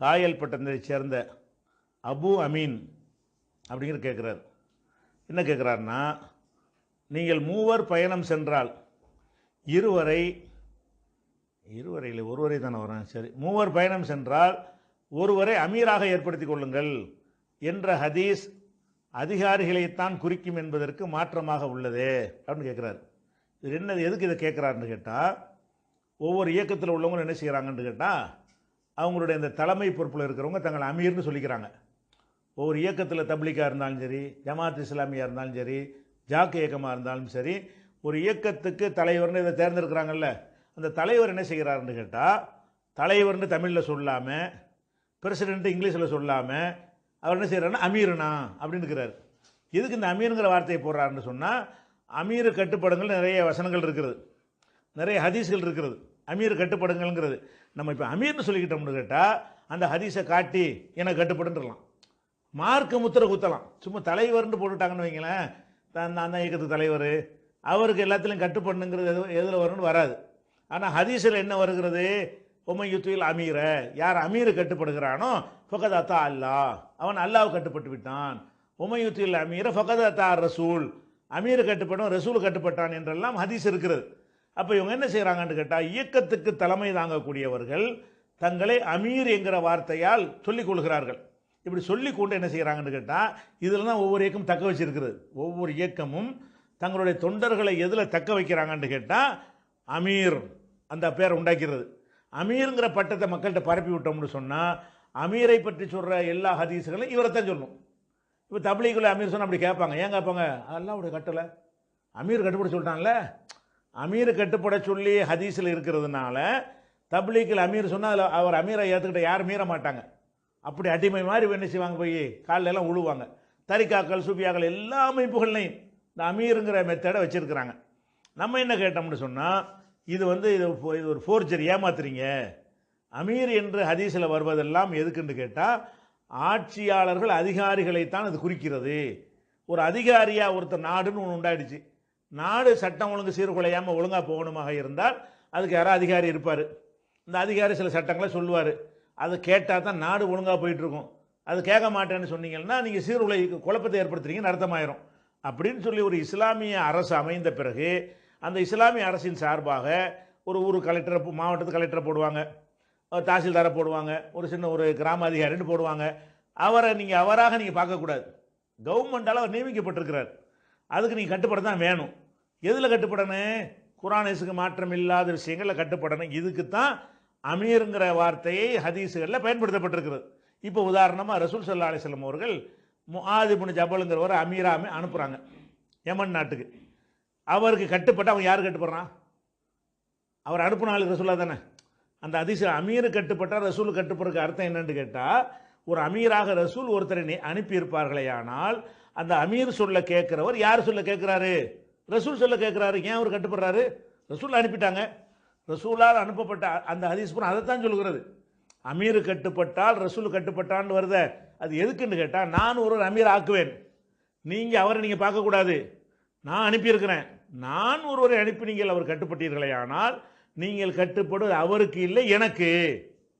காயல் பட்டணத்தைச் சேர்ந்த அபு அமீன் அப்படிங்கிற கேட்குறாரு என்ன கேட்குறாருன்னா நீங்கள் மூவர் பயணம் சென்றால் இருவரை இருவரை இல்லை ஒருவரை தானே வரேன் சரி. மூவர் பயணம் சென்றால் ஒருவரை அமீராக ஏற்படுத்திக் கொள்ளுங்கள் என்ற ஹதீஸ் அதிகாரிகளைத்தான் குறிக்கும் என்பதற்கு மாற்றமாக உள்ளதே அப்படின்னு கேட்குறாரு இது என்ன எதுக்கு இதை கேட்குறாருன்னு கேட்டால் ஒவ்வொரு இயக்கத்தில் உள்ளவங்க என்ன செய்கிறாங்கன்னு கேட்டால் அவங்களுடைய இந்த தலைமை பொறுப்பில் இருக்கிறவங்க தங்களை அமீர்னு சொல்லிக்கிறாங்க. ஒவ்வொரு இயக்கத்தில் தப்லிக்காக இருந்தாலும் சரி ஜமாத் இஸ்லாமியாக இருந்தாலும் சரி ஜாக்கு இயக்கமாக இருந்தாலும் சரி ஒரு இயக்கத்துக்கு தலைவர்னு இதை தேர்ந்தெடுக்கிறாங்கல்ல அந்த தலைவர் என்ன செய்கிறாருன்னு கேட்டால் தலைவர்னு தமிழில் சொல்லாமல் பிரசிடென்ட்டு இங்கிலீஷில் சொல்லாமல் அவர் என்ன செய்கிறாருன்னா அமீருனா அப்படின்னு இருக்கிறார். எதுக்கு இந்த அமீருங்கிற வார்த்தையை போடுறாருன்னு சொன்னால் அமீர் கட்டுப்படங்கள் நிறைய வசனங்கள் இருக்கிறது நிறைய ஹதீஸ்கள் இருக்கிறது அமீர் கட்டுப்படங்கள்ங்கிறது. நம்ம இப்போ அமீர்னு சொல்லிக்கிட்டோம்னு கேட்டால் அந்த ஹதீஸை காட்டி எனக்கு கட்டுப்படுன்றலாம் மார்க்க முத்திரை குத்தலாம். சும்மா தலைவர்னு போட்டுட்டாங்கன்னு வைங்களேன். தான் நான் தான் இயக்கத்து தலைவர். அவருக்கு எல்லாத்துலேயும் கட்டுப்படணுங்கிறது எது எதில் வரும்னு வராது. ஆனால் ஹதீஸில் என்ன வருகிறது? உமையுத்துவில் அமீரை. யார் அமீர் கட்டுப்படுகிறானோ ஃபகத் அத்தா அல்லா. அவன் அல்லாஹ் கட்டுப்பட்டு விட்டான். உமையுத்துவில் அமீரை ஃபகத் அத்தா ரசூல். அமீர் கட்டுப்படும் ரசூல் கட்டுப்பட்டான் என்றெல்லாம் ஹதீஸ் இருக்கிறது. அப்போ இவங்க என்ன செய்கிறாங்கன்னு கேட்டால் இயக்கத்துக்கு தலைமை தாங்கக்கூடியவர்கள் தங்களை அமீர் என்கிற வார்த்தையால் சொல்லிக் கொள்கிறார்கள். இப்படி சொல்லி கொண்டு என்ன செய்கிறாங்கன்னு கேட்டால் இதில் தான் ஒவ்வொரு இயக்கம் தக்க வச்சிருக்கிறது. ஒவ்வொரு இயக்கமும் தங்களுடைய தொண்டர்களை எதில் தக்க வைக்கிறாங்கன்னு கேட்டால் அமீர் அந்த பேரை உண்டாக்கிறது. அமீருங்கிற பட்டத்தை மக்கள்கிட்ட பரப்பி விட்டோம்னு சொன்னால் அமீரை பற்றி சொல்கிற எல்லா ஹதீஸுகளையும் இவரை தான் சொல்லணும். இப்போ தப்லீகுள்ள அமீர் சொன்னால் அப்படி கேட்பாங்க. ஏன் கேட்பாங்க? அதெல்லாம் அவருடைய கட்டலை அமீர் கட்டுப்படி சொல்லிட்டான்ல. அமீர் கட்டுப்பட சொல்லி ஹதீஸில் இருக்கிறதுனால தப்லீக்கில் அமீர் சொன்னால் அதில் அவர் அமீரை ஏற்றுக்கிட்ட யாரும் மீற மாட்டாங்க. அப்படி அடிமை மாதிரி என்ன செய்வாங்க போய் காலிலெல்லாம் உழுவாங்க. தரிக்காக்கள் சூஃபியாக்கள் எல்லா அமைப்புகள்லையும் இந்த அமீருங்கிற மெத்தடை வச்சுருக்கிறாங்க. நம்ம என்ன கேட்டோம்னு சொன்னால் இது வந்து இது ஃபோ- இது ஒரு ஃபோர்ஜர் ஏமாத்துறீங்க. அமீர் என்று ஹதீஸில் வருவதெல்லாம் எதுக்குன்னு கேட்டால் ஆட்சியாளர்கள் அதிகாரிகளைத்தான் அது குறிக்கிறது. ஒரு அதிகாரியாக ஒருத்தர் நாடுன்னு ஒன்று உண்டாயிடுச்சு. நாடு சட்டம் ஒழுங்கு சீர்குலையாமல் ஒழுங்காக போகணுமாக இருந்தால் அதுக்கு யாரோ அதிகாரி இருப்பார். இந்த அதிகாரி சில சட்டங்களை சொல்லுவார். அதை கேட்டால் தான் நாடு ஒழுங்காக போயிட்டுருக்கும். அது கேட்க மாட்டேன்னு சொன்னீங்கன்னா நீங்கள் சீர்குலை குழப்பத்தை ஏற்படுத்துறீங்கன்னு அர்த்தமாயிரும். அப்படின்னு சொல்லி ஒரு இஸ்லாமிய அரசு அமைந்த பிறகு அந்த இஸ்லாமிய அரசின் சார்பாக ஒரு ஊர் கலெக்டரை மாவட்டத்து கலெக்டரை போடுவாங்க. தாசில்தாரை போடுவாங்க. ஒரு சின்ன ஒரு கிராம அதிகாரின்னு போடுவாங்க. அவரை நீங்கள் அவராக நீங்கள் பார்க்கக்கூடாது. கவர்மெண்டால் அவர் நியமிக்கப்பட்டிருக்கிறார். அதுக்கு நீ கட்டுப்பட தான் வேணும். எதில் கட்டுப்படணும் குரானேசுக்கு மாற்றம் இல்லாத விஷயங்களில் கட்டுப்படணும் இதுக்கு தான் அமீருங்கிற வார்த்தையை ஹதீஸுகளில் பயன்படுத்தப்பட்டிருக்கிறது. இப்போ உதாரணமாக ரசூல் சல்லா அலிஸ்லம் அவர்கள் முஆதிபுன் ஜபலுங்கிறவரை அமீராமே அனுப்புகிறாங்க யமன் நாட்டுக்கு. அவருக்கு கட்டுப்பட்டு அவன் யார் கட்டுப்படுறான்? அவர் அனுப்புன ஆளுக்கு ரசூலா தானே. அந்த அதிசய அமீர் கட்டுப்பட்டால் ரசூல் கட்டுப்படுறதுக்கு அர்த்தம் என்னன்னு கேட்டால் ஒரு அமீராக ரசூல் ஒருத்தரை அனுப்பியிருப்பார்களே ஆனால் அந்த அமீர் சொல்ல கேட்குறவர் யார் சொல்ல கேட்குறாரு? ரசூல் சொல்ல கேட்குறாரு. ஏன் அவர் கட்டுப்படுறாரு? ரசூல் அனுப்பிட்டாங்க. ரசூலால் அனுப்பப்பட்ட அந்த ஹதீஸ் புறம் அதைத்தான் சொல்கிறது அமீர் கட்டுப்பட்டால் ரசூல் கட்டுப்பட்டான்னு வருத. அது எதுக்குன்னு கேட்டால் நான் ஒரு அமீர் ஆக்குவேன். நீங்கள் அவரை நீங்கள் பார்க்கக்கூடாது. நான் அனுப்பியிருக்கிறேன். நான் ஒருவரை அனுப்பி நீங்கள் அவர் கட்டுப்பட்டீர்களே ஆனால் நீங்கள் கட்டுப்படுவது அவருக்கு இல்லை எனக்கு.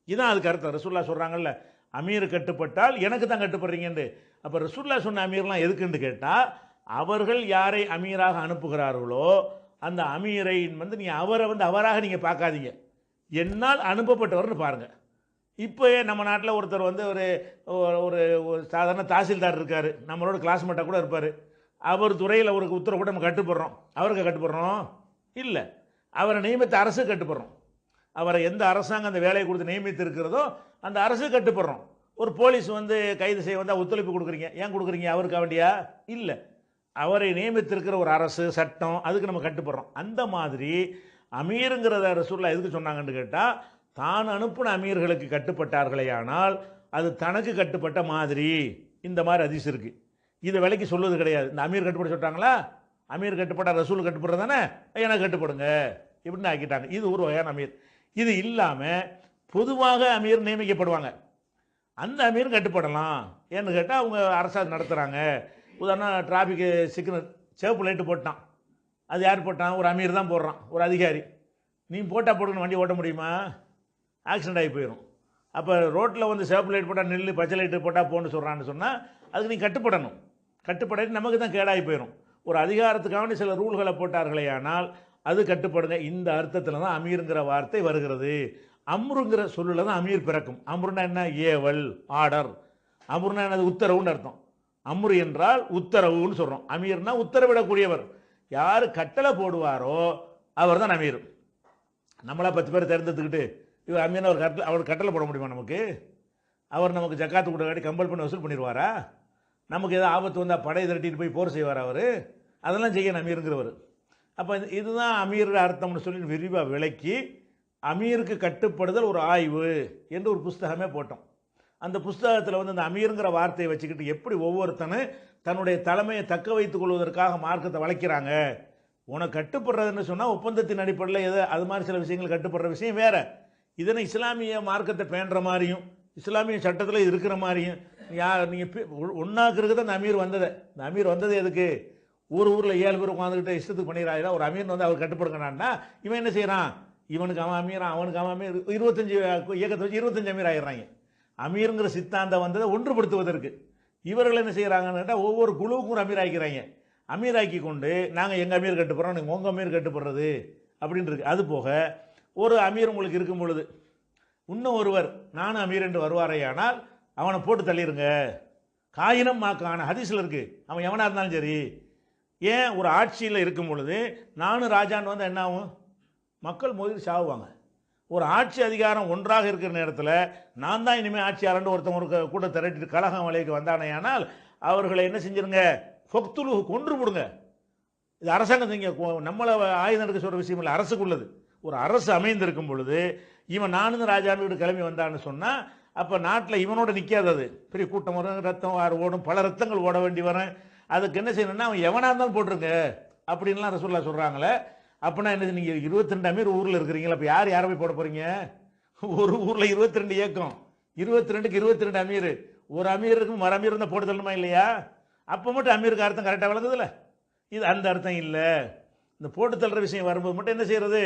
இதான் அதுக்கு அர்த்தம் ரசூல்லா சொல்கிறாங்கல்ல அமீர் கட்டுப்பட்டால் எனக்கு தான் கட்டுப்படுறீங்கன்னு. அப்போ ரசூல்லா சொன்ன அமீர்லாம் எதுக்குன்னு கேட்டால் அவர்கள் யாரை அமீராக அனுப்புகிறார்களோ அந்த அமீரை வந்து நீங்கள் அவரை வந்து அவராக நீங்கள் பார்க்காதீங்க. என்னால் அனுப்பப்பட்டவர்னு பாருங்கள் இப்போ நம்ம நாட்டில் ஒருத்தர் வந்து ஒரு ஒரு- ஒரு சாதாரண தாசில்தார் இருக்கார். நம்மளோட கிளாஸ்மேட்டாக கூட இருப்பார். அவர் துறையில் ஒரு உத்தரவு கூட நம்ம கட்டுப்படுறோம். அவருக்கு கட்டுப்படுறோம்? இல்லை. அவரை நியமித்த அரசு கட்டுப்படுறோம். அவரை எந்த அரசாங்கம் அந்த வேலையை கொடுத்து நியமித்து இருக்கிறதோ அந்த அரசு கட்டுப்படுறோம். ஒரு போலீஸ் வந்து கைது செய்ய வந்தால் ஒத்துழைப்பு கொடுக்குறீங்க. ஏன் கொடுக்குறீங்க? அவருக்கு வேண்டியா? இல்லை. அவரை நியமித்திருக்கிற ஒரு அரசு சட்டம் அதுக்கு நம்ம கட்டுப்படுறோம். அந்த மாதிரி அமீருங்கிறத ரசூல்லா எதுக்கு சொன்னாங்கன்னு கேட்டால் தான் அனுப்பின அமீர்களுக்கு கட்டுப்பட்டார்களே ஆனால் அது தனக்கு கட்டுப்பட்ட மாதிரி இந்த மாதிரி அதிசு இருக்குது இதை விலைக்கு சொல்வது கிடையாது. இந்த அமீர் கட்டுப்பட சொல்லிட்டாங்களா அமீர் கட்டுப்பட்டா ரசூல் கட்டுப்படுறது தானே? எனக்கு கட்டுப்படுங்க. இப்படின்னு ஆக்கிட்டாங்க. இது ஒரு வகையான அமீர். இது இல்லாமல் பொதுவாக அமீர் நியமிக்கப்படுவாங்க. அந்த அமீரும் கட்டுப்படலாம். ஏன்னு கேட்டால் அவங்க அரசாங்கம் நடத்துகிறாங்க உதாரணம் டிராஃபிக்கு சிக்னல் சிவப்பு லைட்டு போட்டான். அது யார் போட்டான்? ஒரு அமீர் தான் போடுறான். ஒரு அதிகாரி. நீ போட்டால் போடணும் வண்டி ஓட்ட முடியுமா? ஆக்சிடென்ட் ஆகி போயிடும் அப்போ ரோட்டில் வந்து சேப்பு லைட் போட்டால் நெல் பச்சை லைட்டு போட்டால் போன்னு சொல்கிறான்னு சொன்னால் அதுக்கு நீ கட்டுப்படணும். கட்டுப்படாது நமக்கு தான் கேடாகி போயிடும் ஒரு அதிகாரத்துக்காக சில ரூல்களை போட்டார்களே ஆனால் அது கட்டுப்படுங்க. இந்த அர்த்தத்தில் தான் அமீருங்கிற வார்த்தை வருகிறது. அம்ருங்கிற சொல்லில் தான் அமீர் பிறக்கும். அம்ருனா என்ன? ஏவல் ஆர்டர் அம்ருனா என்னது? உத்தரவுன்னு அர்த்தம். அம்ரு என்றால் உத்தரவுன்னு சொல்கிறோம் அமீர்னா உத்தரவிடக்கூடியவர். யார் கட்டளை போடுவாரோ அவர் தான் அமீர். நம்மளா பத்து பேர் தேர்ந்தெடுத்துக்கிட்டு இவர் அமீர் அவர் கட்டளை அவர் கட்டளை போட முடியுமா நமக்கு? அவர் நமக்கு ஜக்காத்து கொடுக்காட்டி கம்பல் பண்ணி வசூல் பண்ணிடுவாரா? நமக்கு ஏதோ ஆபத்து வந்தால் படையை திரட்டிட்டு போய் போர் செய்வார் அவர்? அதெல்லாம் செய்ய அமீருங்கிறவர். அப்போ இதுதான் அமீர் அர்த்தம்னு சொல்லி விரிவாக விளக்கி அமீருக்கு கட்டுப்படுதல் ஒரு ஆய்வு என்று ஒரு புஸ்தகமே போட்டோம். அந்த புஸ்தகத்தில் வந்து அந்த அமீருங்கிற வார்த்தையை வச்சுக்கிட்டு எப்படி ஒவ்வொருத்தனும் தன்னுடைய தலைமையை தக்க வைத்துக் கொள்வதற்காக மார்க்கத்தை வளைக்கிறாங்க உனக்கு கட்டுப்படுறதுன்னு சொன்னால் ஒப்பந்தத்தின் அடிப்படையில் எது அது மாதிரி சில விஷயங்கள் கட்டுப்படுற விஷயம் வேறு. இதனை இஸ்லாமிய மார்க்கத்தை பேணுற மாதிரியும் இஸ்லாமிய சட்டத்தில் இருக்கிற மாதிரியும் யார் நீங்கள் ஒன்றாக்குறதுக்கு அந்த அமீர் வந்தது. இந்த அமீர் வந்தது எதுக்கு? ஊர் ஊரில் ஏழு பேர் உட்காந்துக்கிட்டு இஷ்டத்துக்கு பண்ணிடுறாங்க ஒரு அமீர் வந்து அவர் கட்டுப்படுங்கனான்னா இவன் என்ன செய்கிறான் இவனுக்கு அவன் அமீரான் அவனுக்கு அவன் அமீர் இருபத்தஞ்சு இயக்கத்தை வச்சு இருபத்தஞ்சி அமீர் ஆயிடுறாங்க. அமீருங்கிற சித்தாந்தம் வந்ததை ஒன்றுபடுத்துவதற்கு. இவர்கள் என்ன செய்கிறாங்கன்னு கேட்டால் ஒவ்வொரு குழுவுக்கும் ஒரு அமீர் ஆக்கிறாங்க அமீர் ஆக்கி கொண்டு நாங்கள் எங்கள் அமீர் கட்டுப்படுறோம் நீங்கள் உங்கள் அமீர் கட்டுப்படுறது அப்படின்னு இருக்கு. அது போக ஒரு அமீர் உங்களுக்கு இருக்கும் பொழுது இன்னும் ஒருவர் நானும் அமீர் என்று வருவாரேயானால் அவனை போட்டு தள்ளிருங்க. காயினம் மாக்கான ஹதீஸில் இருக்குது அவன் எவனாக இருந்தாலும் சரி. ஏன் ஒரு ஆட்சியில் இருக்கும் பொழுது நானும் ராஜான்னு வந்து என்ன ஆகும்? மக்கள் மோதி சாவுவாங்க. ஒரு ஆட்சி அதிகாரம் ஒன்றாக இருக்கிற நேரத்தில் நான் தான் இனிமேல் ஆட்சியாளர்னு ஒருத்தன் ஒரு கூட்ட திரட்டிட்டு கழகம் வலைக்கு வந்தானேயானால் அவர்களை என்ன செஞ்சிருங்க? ஃபொக்துலு கொன்று விடுங்க. இது அரசாங்கம் இங்கே நம்மளை ஆயுதம் எடுக்க சொல்கிற விஷயம் இல்லை அரசுக்குள்ளது. ஒரு அரசு அமைந்திருக்கும் பொழுது இவன் நானும் ராஜான்னு கிளம்பி வந்தான்னு சொன்னால் அப்போ நாட்டில் இவனோட நிற்காது அது. பெரிய கூட்டம் வரும் ரத்தம் ஆறு ஓடும் பல ரத்தங்கள் ஓட வேண்டி வரும். அதுக்கு என்ன செய்யணும்னா அவன் எவனாக இருந்தாலும் போட்டிருங்க. அப்படின்லாம் ரசூல்லா சொல்கிறாங்களே அப்படின்னா என்னது நீங்கள் இருபத்தி ரெண்டு அமீர் ஊரில் இருக்கிறீங்களா? அப்போ யார் யாரை போய் போட போகிறீங்க ஒரு ஊரில் இருபத்தி ரெண்டு இயக்கம். இருபத்தி ரெண்டுக்கு இருபத்தி ரெண்டு அமீர். ஒரு அமீருக்கும் மறு அமீர் இருந்தால் போட்டு தள்ளணுமா இல்லையா? அப்போ மட்டும் அமீருக்கு அர்த்தம் கரெக்டாக விளங்குதுல்ல இது அந்த அர்த்தம் இல்லை. இந்த போட்டு தள்ளுற விஷயம் வரும்போது மட்டும் என்ன செய்கிறது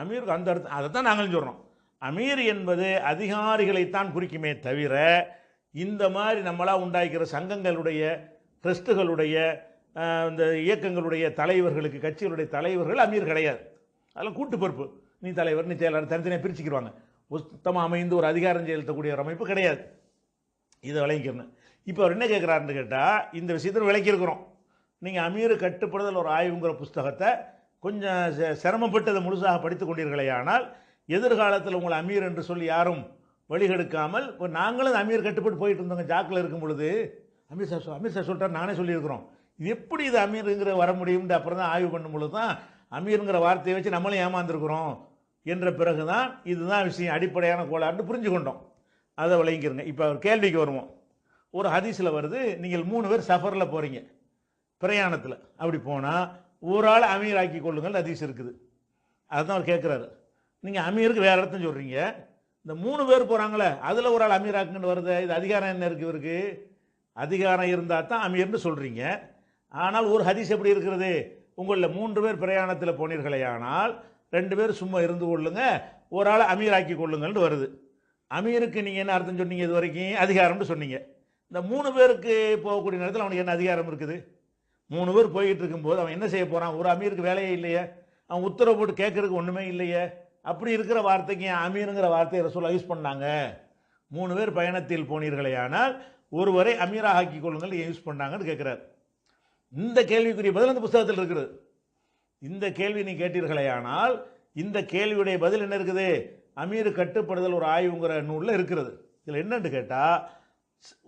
அமீருக்கு அந்த அர்த்தம் அதை தான் நாங்களும் சொல்கிறோம் அமீர் என்பது அதிகாரிகளைத்தான் குறிக்குமே தவிர இந்த மாதிரி நம்மளாக உண்டாக்கிற சங்கங்களுடைய ட்ரஸ்ட்டுகளுடைய இந்த இயக்கங்களுடைய தலைவர்களுக்கு கட்சிகளுடைய தலைவர்கள் அமீர் கிடையாது. அதெல்லாம் கூட்டு பொறுப்பு. நீ தலைவர் நீ செயலாளர் தனித்தனியாக பிரிச்சுக்கிடுவாங்க மொத்தமாக அமைந்து ஒரு அதிகாரம் செலுத்தக்கூடிய ஒரு அமைப்பு கிடையாது. இதை விளங்கிக்கிறேன் இப்போ அவர் என்ன கேட்குறாருன்னு கேட்டால் இந்த விஷயத்தில் விளக்கியிருக்கிறோம். நீங்கள் அமீர் கட்டுப்படுதல் ஒரு ஆய்வுங்கிற புஸ்தகத்தை கொஞ்சம் செ- சிரமப்பட்டு அதை முழுசாக படித்து கொண்டீர்களே ஆனால் எதிர்காலத்தில் உங்களை அமீர் என்று சொல்லி யாரும் வழிகெடுக்காமல் இப்போ நாங்களும் அமீர் கட்டுப்பட்டு போயிட்டு இருந்தோங்க ஜாக்கில் இருக்கும் பொழுது அமீர் சார் சொல்- அமீர் சார் சொல்லிட்டார் நானே சொல்லியிருக்கிறோம். இது எப்படி இது அமீருங்கிற வர முடியும்னு அப்புறம் தான் ஆய்வு பண்ணும் பொழுது தான் அமீருங்கிற வார்த்தையை வச்சு நம்மளும் ஏமாந்துருக்குறோம் என்ற பிறகு தான் இதுதான் விஷயம் அடிப்படையான கோளாறுன்னு புரிஞ்சு கொண்டோம் அதை விளங்கிக்கிறங்க. இப்போ அவர் கேள்விக்கு வருவோம். ஒரு ஹதீஸில் வருது நீங்கள் மூணு பேர் சஃபரில் போகிறீங்க பிரயாணத்தில். அப்படி போனால் ஒரு ஆள் அமீர் ஆக்கி கொள்ளுங்கள் ஹதீஸ் இருக்குது. அதுதான் அவர் கேட்குறாரு நீங்கள் அமீருக்கு வேறு இடத்துல சொல்கிறீங்க இந்த மூணு பேர் போகிறாங்களே அதில் ஒரு ஆள் அமீர் ஆக்குன்னு வருது இது அதிகாரம் என்ன இருக்குது இவருக்கு? அதிகாரம் இருந்தால் தான் அமீர்னு சொல்கிறீங்க ஆனால் ஒரு ஹதீஸ் எப்படி இருக்கிறது? உங்களில் மூன்று பேர் பிரயாணத்தில் போனீர்களே ஆனால் ரெண்டு பேர் சும்மா இருந்து கொள்ளுங்க ஒரு ஆளை அமீர் ஆக்கி கொள்ளுங்கள்னு வருது. அமீருக்கு நீங்கள் என்ன அர்த்தம் சொன்னீங்க இது வரைக்கும்? அதிகாரம்னு சொன்னீங்க. இந்த மூணு பேருக்கு போகக்கூடிய நேரத்தில் அவனுக்கு என்ன அதிகாரம் இருக்குது? மூணு பேர் போய்கிட்டு இருக்கும்போது அவன் என்ன செய்ய போகிறான் ஒரு அமீருக்கு வேலையே இல்லையே. அவன் உத்தரவு போட்டு கேட்கறதுக்கு ஒன்றுமே இல்லையே. அப்படி இருக்கிற வார்த்தைக்கு ஏன் அமீருங்கிற வார்த்தையை ரசூலா யூஸ் பண்ணாங்க. மூணு பேர் பயணத்தில் போனீர்களே ஆனால் ஒருவரை அமீராக ஆக்கி கொள்ளுங்கள் யூஸ் பண்ணாங்கன்னு கேட்குறாரு. இந்த கேள்விக்குரிய பதில் அந்த புஸ்தகத்தில் இருக்கிறது இந்த கேள்வி நீ கேட்டீர்களே ஆனால் இந்த கேள்வியுடைய பதில் என்ன இருக்குது? அமீர் கட்டுப்படுதல் ஒரு ஆய்வுங்கிற நூலில் இருக்கிறது. இதில் என்னென்னு கேட்டால்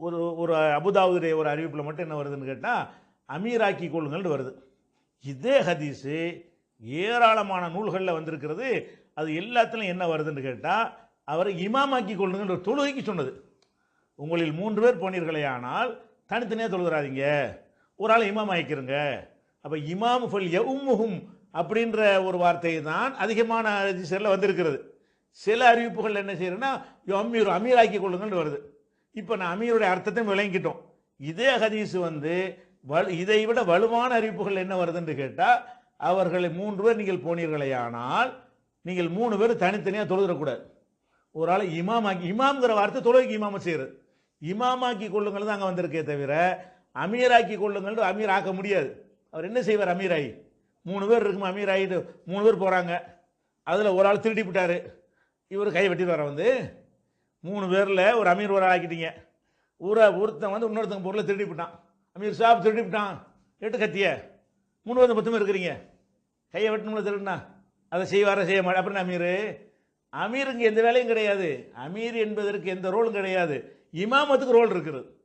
ஒரு ஒரு அபுதாவுடைய ஒரு அறிவிப்பில் மட்டும் என்ன வருதுன்னு கேட்டால் அமீராக்கி கொள்ளுங்கள்னு வருது. இதே ஹதீஸு ஏராளமான நூல்களில் வந்திருக்கிறது. அது எல்லாத்துலையும் என்ன வருதுன்னு கேட்டால் அவரை இமாமாக்கி கொள்ளுங்கன்ற தொழுகைக்கு சொன்னது. உங்களில் மூன்று பேர் போனீர்களே ஆனால் தனித்தனியாக தொழுகிறாதீங்க. ஒரு ஆள் இமாம் ஆக்கிருங்க. அப்போ இமாம் ஃபல் யவுமுஹும் அப்படின்ற ஒரு வார்த்தை தான் அதிகமான ஹதீஸ்களில் வந்திருக்கிறது. சில அறிவிப்புகள் என்ன செய்யறேன்னா அமீர் அமீராக்கி கொள்ளுங்கள்னு வருது. இப்போ நான் அமீருடைய அர்த்தத்தையும் விளங்கிட்டோம். இதே ஹதீஸ் வந்து வலு இதை விட வலுவான அறிவிப்புகள் என்ன வருதுன்னு கேட்டால் அவர்களை மூன்று பேர் நீங்கள் போனீர்களே ஆனால் நீங்கள் மூணு பேர் தனித்தனியாக தொழுதுறக்கூடாது. ஒரு ஆளை இமாமாக்கி இமாம்ங்கிற வார்த்தை தொழுகைக்கு இமாம செய்கிறது இமாமாக்கி கொள்ளுங்கள் தான் அங்கே வந்திருக்கே தவிர அமீராக்கி கொள்ளுங்கள் அமீர் ஆக்க முடியாது. அவர் என்ன செய்வார் அமீராயி? மூணு பேர் இருக்கும் அமீர் மூணு பேர் போகிறாங்க அதில் ஒரு ஆள் திருடி விட்டார் இவர் கை வெட்டிட்டு வர வந்து. மூணு பேரில் ஒரு அமீர் ஒரு ஆள் ஆக்கிட்டீங்க. ஊரை ஒருத்தன் வந்து இன்னொருத்தங்க பொருளை திருடி விட்டான் அமீர் சாப் திருடி விட்டான் எட்டு கத்திய. மூணு பேர் மொத்தமாக இருக்கிறீங்க. கையை வெட்டணும்ல திருடுனா? அதை செய்வார செய்ய மாட்டேன் அப்படின்னு அமீர்? அமீருக்கு எந்த வேலையும் கிடையாது. அமீர் என்பதற்கு எந்த ரோலும் கிடையாது. இமாமத்துக்கு ரோல் இருக்கிறது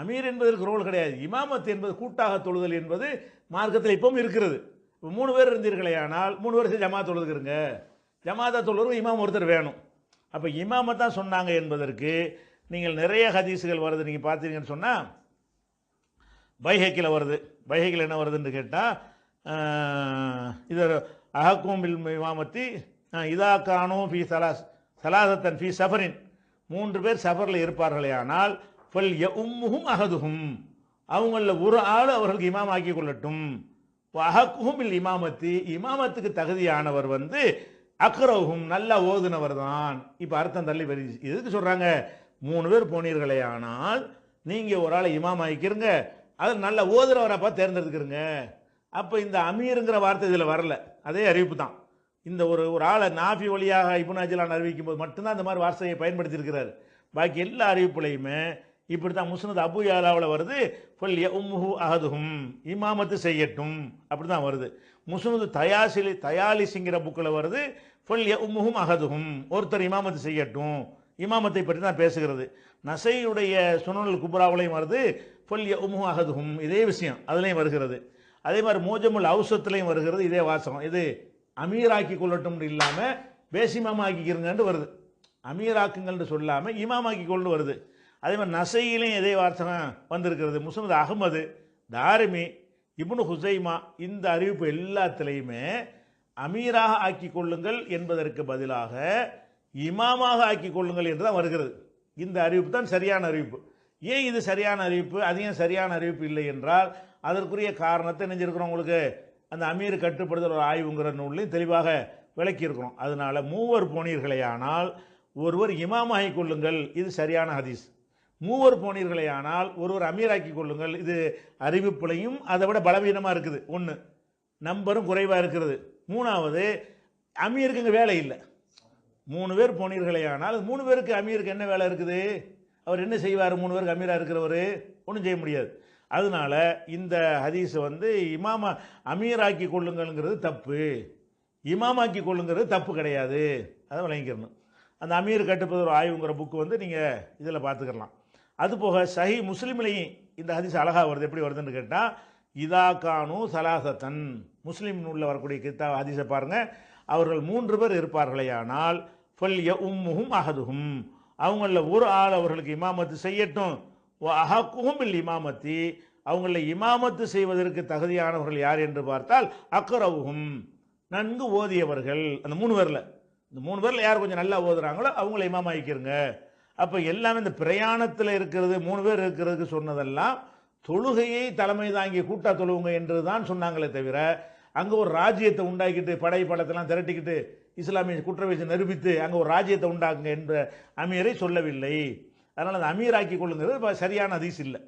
அமீர் என்பதற்கு ரோல் கிடையாது. இமாமத் என்பது கூட்டாக தொழுதல் என்பது மார்க்கத்தில் இப்பவும் இருக்கிறது. இப்போ மூணு பேர் இருந்தீர்களே ஆனால் மூணு பேர் ஜமாத் தொழுதுக்கிறங்க ஜமாத்தா தொழுவது இமாம் ஒருத்தர் வேணும். அப்போ இமாமத் தான் சொன்னாங்க என்பதற்கு நீங்கள் நிறைய ஹதீஸுகள் வருது. நீங்கள் பார்த்தீங்கன்னு சொன்னால் பைஹக்கில் வருது. பைஹக்கில் என்ன வருதுன்னு கேட்டால் இது அஹக்கும் பில் இமாமத்தி இதா கானோ ஃபி சலாஸ் சலாசத்தன் ஃபி சஃபரின். மூன்று பேர் சஃபரில் இருப்பார்களே ஆனால் ஃபல் ய அகதுகும் அவங்களில் ஒரு ஆள் அவர்களுக்கு இமாம் ஆக்கி கொள்ளட்டும். அஹக்குஹும் இல் இமாமத்தி. இமாமத்துக்கு தகுதியானவர் வந்து அக்ரவுகும் நல்லா ஓதுனவர் தான். இப்போ அர்த்தம் தள்ளி வருது எதுக்கு சொல்கிறாங்க மூணு பேர் போனீர்களே ஆனால் நீங்கள் ஒரு ஆளை இமாம் ஆக்கிக்கிறங்க அதில் நல்ல ஓதுறவரை பார்த்து தேர்ந்தெடுக்கிறங்க அப்போ இந்த அமீருங்கிற வார்த்தை இதில் வரல. அதே அறிவிப்பு தான். இந்த ஒரு ஒரு ஆளை நாஃபி வழியாக இபுன் அஜிலான் அறிவிக்கும் போது மட்டும்தான் இந்த மாதிரி வார்த்தையை பயன்படுத்தியிருக்கிறார். பாக்கி எல்லா அறிவிப்புலையுமே இப்படி தான் முஸ்னத் அபு யாலாவில் வருது. ஃபுல் உம்முஹு அஹதுஹும். இமாமத்து செய்யட்டும். அப்படி தான் வருது. முஸ்னது தயாசிலி தயாலிசிங்கிற புக்கில் வருது. ஃபுல் உம்முஹும் அஹதுஹும். ஒருத்தர் இமாமத்து செய்யட்டும். இமாமத்தை பற்றி தான் பேசுகிறது. நசையுடைய சுனல் குப்ராவிலையும் வருது. ஃபுல் உம்முஹு அஹதுஹும். இதே விஷயம். அதுலேயும் வருகிறது. அதே மாதிரி மோஜமுல் அவுசத்துலையும் வருகிறது. இதே வாசகம். இது அமீராக்கி கொள்ளட்டும்னு இல்லாமல் பேசிமாமாக்கிக்கிறங்கன்ட்டு வருது. அமீராக்குங்கள்னு சொல்லாமல் இமாமாக்கி கொண்டு வருது. அதே மாதிரி நசையிலையும் இதே வாசகம் வந்திருக்கிறது. முஸ்னத் அகமது தாரிமி இப்னு ஹுசைமா இந்த அறிவிப்பு எல்லாத்துலேயுமே அமீராக ஆக்கி கொள்ளுங்கள் என்பதற்கு பதிலாக இமாமாக ஆக்கி கொள்ளுங்கள் என்று தான் வருகிறது. இந்த அறிவிப்பு தான் சரியான அறிவிப்பு. ஏன் இது சரியான அறிவிப்பு? அதையும் சரியான அறிவிப்பு இல்லை என்றால் அதற்குரிய காரணத்தை நெஞ்சிருக்கிறோம் உங்களுக்கு. அந்த அமீர் கட்டுப்படுதல் ஒரு ஆய்வுங்கிற நூல்லையும் தெளிவாக விளக்கியிருக்கிறோம். அதனால மூவர் போனீர்களேயானால் ஒருவர் இமாமாகிக் கொள்ளுங்கள். இது சரியான ஹதீஸ். மூவர் போனீர்களேயானால் ஒருவர் அமீராக்கி கொள்ளுங்கள். இது அறிவிப்புலையும் அதை விட பலவீனமாக இருக்குது. ஒன்று நம்பரும் குறைவாக இருக்கிறது. மூணாவது அமீருக்கு இங்கே வேலை இல்லை. மூணு பேர் போனீர்களே ஆனால் மூணு பேருக்கு அமீருக்கு என்ன வேலை இருக்குது? அவர் என்ன செய்வார்? மூணு பேருக்கு அமீராக இருக்கிறவர்? ஒன்றும் செய்ய முடியாது. அதனால இந்த ஹதீஸ் வந்து இமாமா அமீராக்கி கொள்ளுங்கள்ங்கிறது தப்பு. இமாமாக்கி கொள்ளுங்கிறது தப்பு கிடையாது. அதை விளங்கிக்கிறணும் அந்த அமீர் கட்டுப்பது ஒரு ஆய்வுங்கிற புக்கு வந்து நீங்கள் இதில் பார்த்துக்கலாம். அதுபோக சஹி முஸ்லீம்லையும் இந்த ஹதீஸ் அழகாக வருது. எப்படி வருதுன்னு கேட்டால் இதா கானு சலாசத்தன். முஸ்லீம் நூலில் வரக்கூடிய கித்தா ஹதீஸை பாருங்கள் அவர்கள் மூன்று பேர் இருப்பார்களேயானால் ஃபல் ய உம்முஹும் அஹதுஹும். அவங்களில் ஒரு ஆள் அவர்களுக்கு இமாமத்து செய்யட்டும். அஹக்குஹும் இல் இமாமத்தி. அவங்கள இமாமத்து செய்வதற்கு தகுதியானவர்கள் யார் என்று பார்த்தால் அக்கரவுகும் நன்கு ஓதியவர்கள். அந்த மூணு பேரில். இந்த மூணு பேரில் யார் கொஞ்சம் நல்லா ஓதுறாங்களோ அவங்கள இமாம் அப்போ எல்லாமே இந்த பிரயாணத்தில் இருக்கிறது மூணு பேர் இருக்கிறதுக்கு சொன்னதெல்லாம் தொழுகையை தலைமை தாங்கி கூட்டா தொழுவுங்க என்று தான் சொன்னாங்களே தவிர அங்கே ஒரு ராஜ்யத்தை உண்டாக்கிட்டு படை படத்தெல்லாம் திரட்டிக்கிட்டு இஸ்லாமிய குற்றவியத்தை நிரூபித்து அங்கே ஒரு ராஜ்யத்தை உண்டாக்குங்க என்ற அமீரை சொல்லவில்லை. அதனால் அந்த அமீராக்கி கொள்ளுங்கிறது சரியான ஹதீஸ் இல்லை.